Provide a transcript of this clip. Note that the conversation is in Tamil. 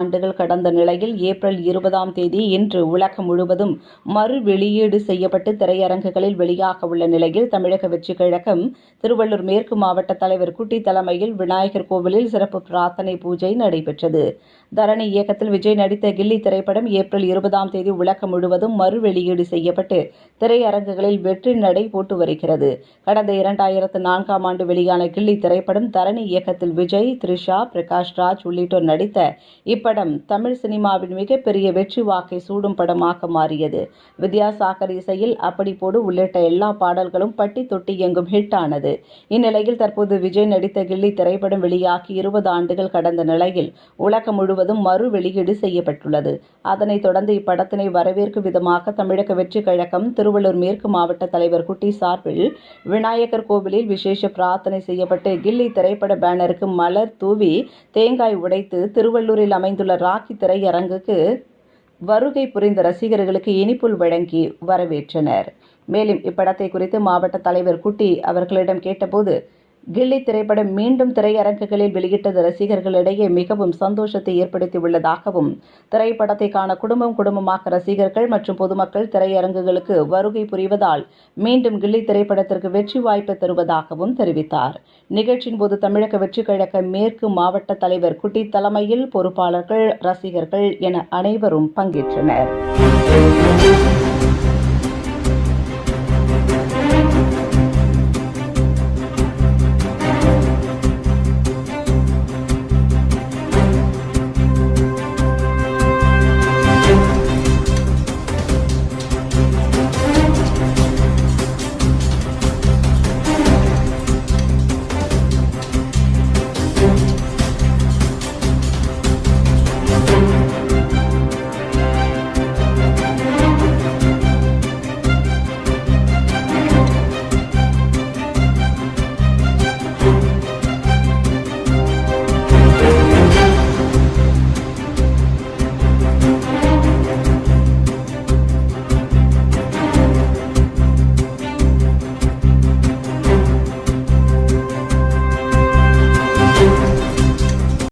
ஆண்டுகள் கடந்த நிலையில் ஏப்ரல் இருபதாம் தேதி இன்று உலகம் முழுவதும் மறு வெளியீடு செய்யப்பட்டு திரையரங்குகளில் வெளியாக உள்ள நிலையில் தமிழக வெற்றி கழகம் திருவள்ளூர் மேற்கு மாவட்ட தலைவர் குட்டி தலைமையில் விநாயகர் கோவிலில் சிறப்பு பிரார்த்தனை பூஜை நடைபெற்றது. தரணி இயக்கத்தில் விஜய் நடித்த கில்லி திரைப்படம் ஏப்ரல் இருபதாம் தேதி உலகம் முழுவதும் மறு வெளியீடு செய்யப்பட்டு திரையரங்குகளில் வெற்றி நடை போட்டு வருகிறது. கடந்த இரண்டாயிரத்து நான்காம் ஆண்டு வெளியான கில்லி திரைப்படம் தரணி இயக்கத்தில் விஜய் த்ரிஷா பிரகாஷ் ராஜ் உள்ளிட்டோர் நடித்த இப்படம் தமிழ் சினிமாவின் மிகப்பெரிய வெற்றி வாக்கை சூடும் படமாக மாறியது. வித்யாசாகர் இசையில் அப்படி போடு உள்ளிட்ட எல்லா பாடல்களும் பட்டி தொட்டி எங்கும் ஹிட் ஆனது. இந்நிலையில் தற்போது விஜய் நடித்த கில்லி திரைப்படம் வெளியாகி இருபது ஆண்டுகள் கடந்த நிலையில் உலகம் முழுவதும் மறு வெளியீடு செய்யப்பட்டுள்ளது. அதனைத் தொடர்ந்து இப்படத்தினை வரவேற்கும் விதமாக தமிழக வெற்றி கழகம் திருவள்ளூர் மேற்கு மாவட்ட தலைவர் குட்டி சார்பில் விநாயகர் கோவிலில் விசேஷ பிரார்த்தனை செய்யப்பட்டு கில்லி திரைப்பட பேனருக்கு மலர் தூவி தேங்காய் உடைத்து திருவள்ளூரில் அமைந்த அமைந்துள்ள ராக்கி திரையரங்குக்கு வருகை புரிந்த ரசிகர்களுக்கு இனிப்புள் வழங்கி வரவேற்றனர். மேலும் இப்படத்தை குறித்து மாவட்ட தலைவர் குட்டி அவர்களிடம் கேட்டபோது கில்லி திரைப்படம் மீண்டும் திரையரங்குகளில் வெளியிட்டது ரசிகர்களிடையே மிகவும் சந்தோஷத்தை ஏற்படுத்தியுள்ளதாகவும் திரைப்படத்தை காண குடும்பம் குடும்பமாக ரசிகர்கள் மற்றும் பொதுமக்கள் திரையரங்குகளுக்கு வருகை புரிவதால் மீண்டும் கில்லி திரைப்படத்திற்கு வெற்றி வாய்ப்பு தருவதாகவும் தெரிவித்தார். நிகழ்ச்சியின் போது தமிழக வெற்றிக் கழக மேற்கு மாவட்ட தலைவர் குட்டி தலைமையில் பொறுப்பாளர்கள் ரசிகர்கள் என அனைவரும் பங்கேற்றனர்.